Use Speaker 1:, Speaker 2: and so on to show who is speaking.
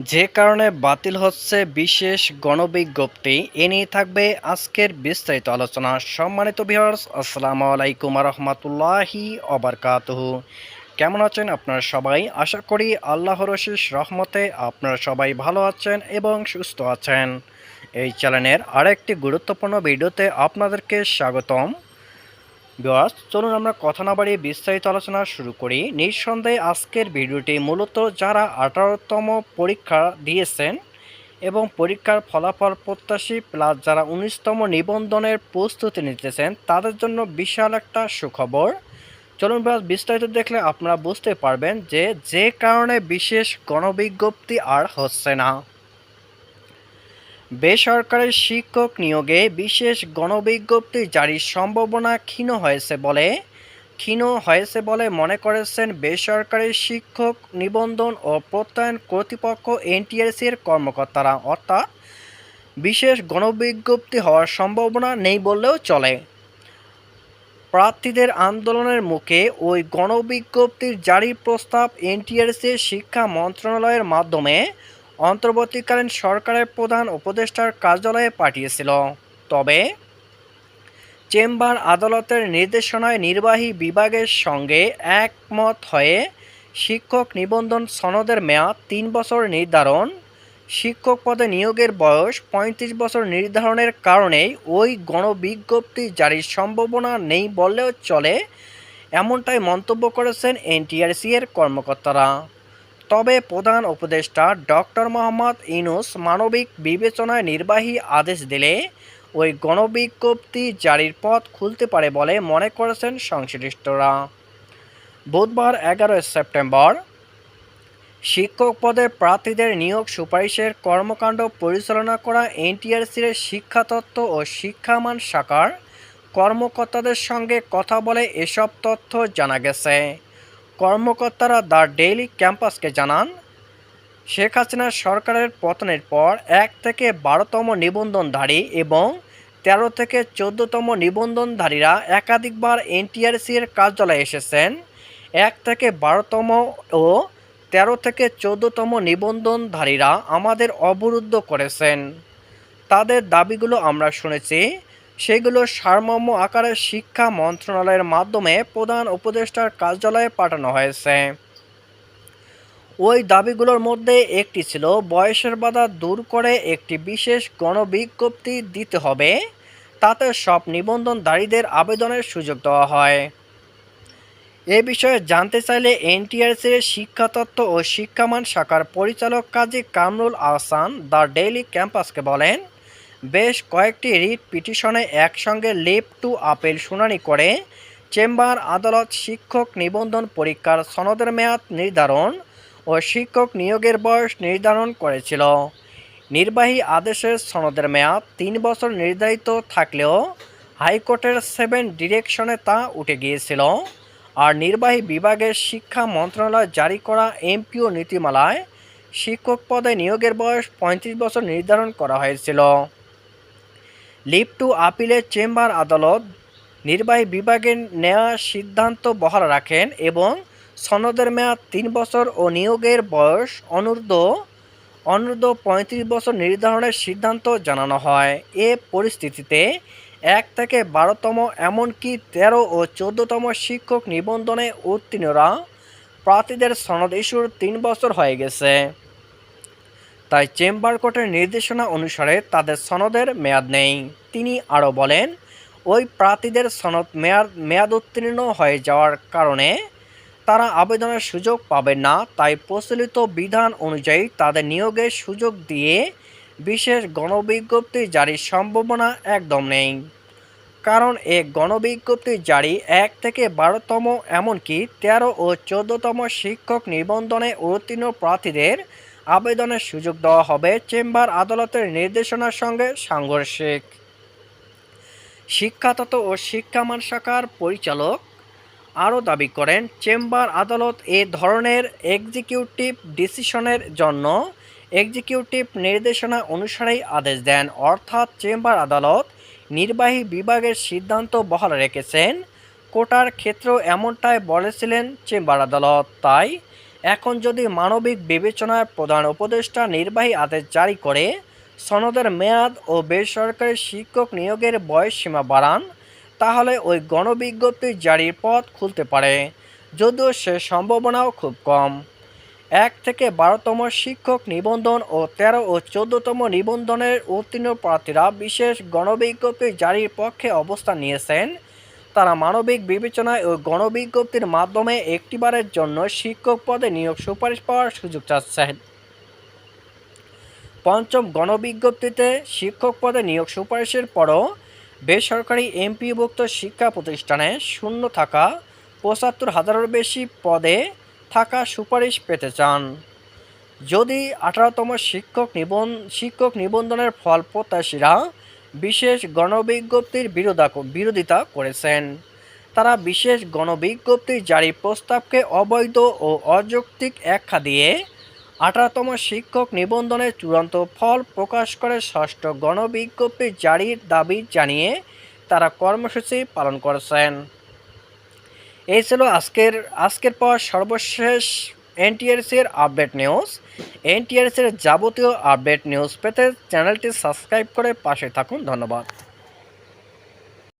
Speaker 1: যে কারণে বাতিল হচ্ছে বিশেষ গণবিজ্ঞপ্তি। এ নিয়ে থাকবে আজকের বিস্তারিত আলোচনা। সম্মানিত ভিউয়ার্স আসসালামু আলাইকুম রহমতুল্লাহি অবরকাতহু কেমন আছেন আপনারা সবাই? আশা করি আল্লাহ রশিস রহমতে আপনারা সবাই ভালো আছেন এবং সুস্থ আছেন। এই চ্যানেলের আরেকটি গুরুত্বপূর্ণ ভিডিওতে আপনাদেরকে স্বাগতম। ভিউয়ার্স, চলুন আমরা কথা না বাড়িয়ে বিস্তারিত আলোচনা শুরু করি। নিঃসন্দেহে আজকের ভিডিওটি মূলত যারা আঠারোতম পরীক্ষা দিয়েছেন এবং পরীক্ষার ফলাফল প্রত্যাশী প্লাস যারা উনিশতম নিবন্ধনের প্রস্তুতি নিতেছেন, তাদের জন্য বিশাল একটা সুখবর। চলুন ভিউয়ার্স, বিস্তারিত দেখলে আপনারা বুঝতে পারবেন যে যে কারণে বিশেষ গণবিজ্ঞপ্তি আর হচ্ছে না। বেসরকারি শিক্ষক নিয়োগে বিশেষ গণবিজ্ঞপ্তি জারির সম্ভাবনা ক্ষীণ হয়েছে বলে, ক্ষীণ হয়েছে বলে মনে করেছেন বেসরকারি শিক্ষক নিবন্ধন ও প্রত্যয়ন কর্তৃপক্ষ এনটিএসির কর্মকর্তারা। অর্থাৎ, বিশেষ গণবিজ্ঞপ্তি হওয়ার সম্ভাবনা নেই বললেও চলে। প্রার্থীদের আন্দোলনের মুখে ওই গণবিজ্ঞপ্তির জারি প্রস্তাব এনটিআরসি শিক্ষা মন্ত্রণালয়ের মাধ্যমে অন্তর্বর্তীকালীন সরকারের প্রধান উপদেষ্টার কার্যালয়ে পাঠিয়েছিল। তবে চেম্বার আদালতের নির্দেশনায় নির্বাহী বিভাগের সঙ্গে একমত হয়ে শিক্ষক নিবন্ধন সনদের মেয়াদ তিন বছর নির্ধারণ, শিক্ষক পদে নিয়োগের বয়স পঁয়ত্রিশ বছর নির্ধারণের কারণেই ওই গণবিজ্ঞপ্তি জারির সম্ভাবনা নেই বললেও চলে, এমনটাই মন্তব্য করেছেন এনটিআরসি এর কর্মকর্তারা। তবে প্রধান উপদেষ্টা ডক্টর মোহাম্মদ ইনুস মানবিক বিবেচনায় নির্বাহী আদেশ দিলে ওই গণবিজ্ঞপ্তি জারির পথ খুলতে পারে বলে মনে করেছেন সংশ্লিষ্টরা। বুধবার এগারোই সেপ্টেম্বর শিক্ষক পদে প্রার্থীদের নিয়োগ সুপারিশের কর্মকাণ্ড পরিচালনা করা এনটিআরসির শিক্ষাতত্ত্ব ও শিক্ষামান শাখার কর্মকর্তাদের সঙ্গে কথা বলে এসব তথ্য জানা গেছে। কর্মকর্তারা দ্য ডেইলি ক্যাম্পাসকে জানান, শেখ হাসিনা সরকারের পতনের পর এক থেকে বারোতম নিবন্ধনধারী এবং তেরো থেকে চোদ্দতম নিবন্ধনধারীরা একাধিকবার এনটিআরসির কার্যালয়ে এসেছেন। এক থেকে বারোতম ও তেরো থেকে চোদ্দতম নিবন্ধনধারীরা আমাদের অবরুদ্ধ করেছেন। তাদের দাবিগুলো আমরা শুনেছি। সেগুলো সারমর্ম আকারে শিক্ষা মন্ত্রণালয়ের মাধ্যমে প্রধান উপদেষ্টার কার্যালয়ে পাঠানো হয়েছে। ওই দাবিগুলোর মধ্যে একটি ছিল, বয়সের বাধা দূর করে একটি বিশেষ গণবিজ্ঞপ্তি দিতে হবে, তাতে সব নিবন্ধনধারীদের আবেদনের সুযোগ দেওয়া হয়। এ বিষয়ে জানতে চাইলে এনটিআরসির শিক্ষাতত্ত্ব ও শিক্ষামান শাখার পরিচালক কাজী কামরুল আহসান দ্য ডেইলি ক্যাম্পাসকে বলেন বেশ কয়েকটি রিট পিটিশনে একসঙ্গে লিভ টু আপিল শুনানি করে চেম্বার আদালত শিক্ষক নিবন্ধন পরীক্ষার সনদের মেয়াদ নির্ধারণ ও শিক্ষক নিয়োগের বয়স নির্ধারণ করেছিল। নির্বাহী আদেশের সনদের মেয়াদ তিন বছর নির্ধারিত থাকলেও হাইকোর্টের সেভেন ডিরেকশনে তা উঠে গিয়েছিল। আর নির্বাহী বিভাগের শিক্ষা মন্ত্রণালয় জারি করা এমপিও নীতিমালায় শিক্ষক পদে নিয়োগের বয়স পঁয়ত্রিশ বছর নির্ধারণ করা হয়েছিল। লিভ টু আপিলের চেম্বার আদালত নির্বাহী বিভাগের নেওয়া সিদ্ধান্ত বহাল রাখেন এবং সনদের মেয়াদ তিন বছর ও নিয়োগের বয়স অনূর্ধ্ব অনূর্ধ্ব পঁয়ত্রিশ বছর নির্ধারণের সিদ্ধান্ত জানানো হয়। এ পরিস্থিতিতে এক থেকে বারোতম, এমনকি তেরো ও চোদ্দতম শিক্ষক নিবন্ধনে উত্তীর্ণরা প্রার্থীদের সনদ ইস্যুর তিন বছর হয়ে গেছে। তাই চেম্বার কোর্টের নির্দেশনা অনুসারে তাদের সনদের মেয়াদ নেই। তিনি আরও বলেন, ওই প্রার্থীদের সনদ মেয়াদ মেয়াদ উত্তীর্ণ হয়ে যাওয়ার কারণে তারা আবেদনের সুযোগ পাবেন না। তাই প্রচলিত বিধান অনুযায়ী তাদের নিয়োগের সুযোগ দিয়ে বিশেষ গণবিজ্ঞপ্তি জারির সম্ভাবনা একদম নেই। কারণ এ গণবিজ্ঞপ্তি জারি এক থেকে বারোতম, এমনকি তেরো ও চোদ্দতম শিক্ষক নিবন্ধনে উত্তীর্ণ প্রার্থীদের আবেদনের সুযোগ দেওয়া হবে চেম্বার আদালতের নির্দেশনার সঙ্গে সাংঘর্ষিক। শিক্ষাতত্ত্ব ও শিক্ষামান শাখার পরিচালক আরও দাবি করেন, চেম্বার আদালত এ ধরনের এক্সিকিউটিভ ডিসিশনের জন্য এক্সিকিউটিভ নির্দেশনা অনুসারেই আদেশ দেন। অর্থাৎ চেম্বার আদালত নির্বাহী বিভাগের সিদ্ধান্ত বহাল রেখেছেন। কোটার ক্ষেত্রেও এমনটাই বলেছিলেন চেম্বার আদালত। তাই এখন যদি মানবিক বিবেচনায় প্রধান উপদেষ্টা নির্বাহী আদেশ জারি করে, সনদের মেয়াদ ও বেসরকারি শিক্ষক নিয়োগের বয়স সীমা বাড়ান, তাহলে ওই গণবিজ্ঞপ্তি জারির পথ খুলতে পারে। যদিও সে সম্ভাবনাও খুব কম। এক থেকে বারোতম শিক্ষক নিবন্ধন ও তেরো ও চোদ্দতম নিবন্ধনের উত্তীর্ণ প্রার্থীরা বিশেষ গণবিজ্ঞপ্তি জারির পক্ষে অবস্থান নিয়েছেন। তারা মানবিক বিবেচনায় ও গণবিজ্ঞপ্তির মাধ্যমে একটিবারের জন্য শিক্ষক পদে নিয়োগ সুপারিশ পাওয়ার সুযোগ চাচ্ছেন। পঞ্চম গণবিজ্ঞপ্তিতে শিক্ষক পদে নিয়োগ সুপারিশের পরও বেসরকারি এমপিভুক্ত শিক্ষা প্রতিষ্ঠানে শূন্য থাকা পঁচাত্তর হাজারের বেশি পদে থাকা সুপারিশ পেতে চান। যদি আঠারোতম শিক্ষক নিবন শিক্ষক নিবন্ধনের ফল প্রত্যাশীরা বিশেষ গণবিজ্ঞপ্তির বিরোধা বিরোধিতা করেছেন। তারা বিশেষ গণবিজ্ঞপ্তি জারি প্রস্তাবকে অবৈধ ও অযৌক্তিক ব্যাখ্যা দিয়ে আঠারোতম শিক্ষক নিবন্ধনের চূড়ান্ত ফল প্রকাশ করে ষষ্ঠ গণবিজ্ঞপ্তি জারির দাবি জানিয়ে তারা কর্মসূচি পালন করেছেন। এই ছিল আজকের আজকের পর সর্বশেষ এনটিআরসির আপডেট নিউজ। এনটিআরসির যাবতীয় আপডেট নিউজ পেতে চ্যানেলটি সাবস্ক্রাইব করে পাশে থাকুন। ধন্যবাদ।